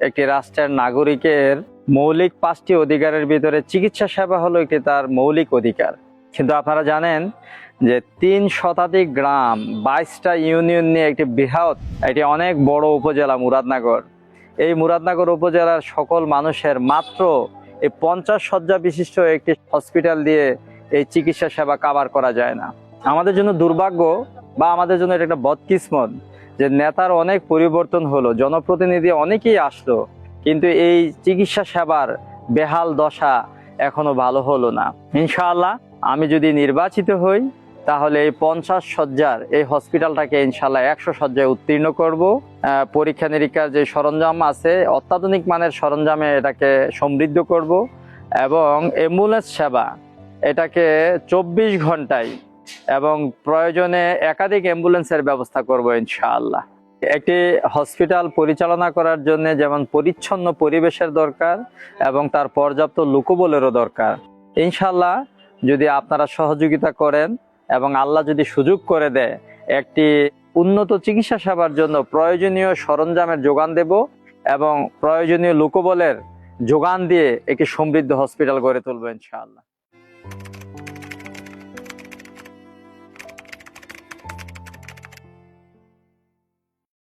একটি রাষ্ট্রের নাগরিকের মৌলিক পাঁচটি অধিকারের ভিতরে চিকিৎসা সেবা হলো একটি তার মৌলিক অধিকার। কিন্তু আপনারা জানেন যে তিন শতাধিক গ্রাম, বাইশটা ইউনিয়ন নিয়ে একটি বৃহৎ, একটি অনেক বড় উপজেলা মুরাদনগর। এই মুরাদনগর উপজেলার সকল মানুষের মাত্র এই পঞ্চাশ শয্যা বিশিষ্ট একটি হসপিটাল দিয়ে এই চিকিৎসা সেবা কাভার করা যায় না। আমাদের জন্য দুর্ভাগ্য বা আমাদের জন্য এটা একটা বদকিসমত যে নেতার অনেক পরিবর্তন হলো, জনপ্রতিনিধি অনেকেই আসলো, কিন্তু এই চিকিৎসা সেবার বেহাল দশা এখনও ভালো হলো না। ইনশাআল্লাহ আমি যদি নির্বাচিত হই, তাহলে এই পঞ্চাশ শয্যার এই হসপিটালটাকে ইনশাল্লাহ একশো শয্যায় উত্তীর্ণ করব। পরীক্ষা নিরীক্ষার যে সরঞ্জাম আছে, অত্যাধুনিক মানের সরঞ্জামে এটাকে সমৃদ্ধ করব এবং অ্যাম্বুলেন্স সেবা, এটাকে চব্বিশ ঘন্টায় এবং প্রয়োজনে একাধিক অ্যাম্বুলেন্সের ব্যবস্থা করব ইনশাআল্লাহ। একটি হসপিটাল পরিচালনা করার জন্য যেমন পরিচ্ছন্ন পরিবেশের দরকার এবং তার পর্যাপ্ত লোকবলেরও দরকার। ইনশাআল্লাহ যদি আপনারা সহযোগিতা করেন এবং আল্লাহ যদি সুযোগ করে দেয়, একটি উন্নত চিকিৎসা সেবার জন্য প্রয়োজনীয় সরঞ্জামের যোগান দেব এবং প্রয়োজনীয় লোকবলের যোগান দিয়ে একটি সমৃদ্ধ হসপিটাল গড়ে তুলবো ইনশাআল্লাহ।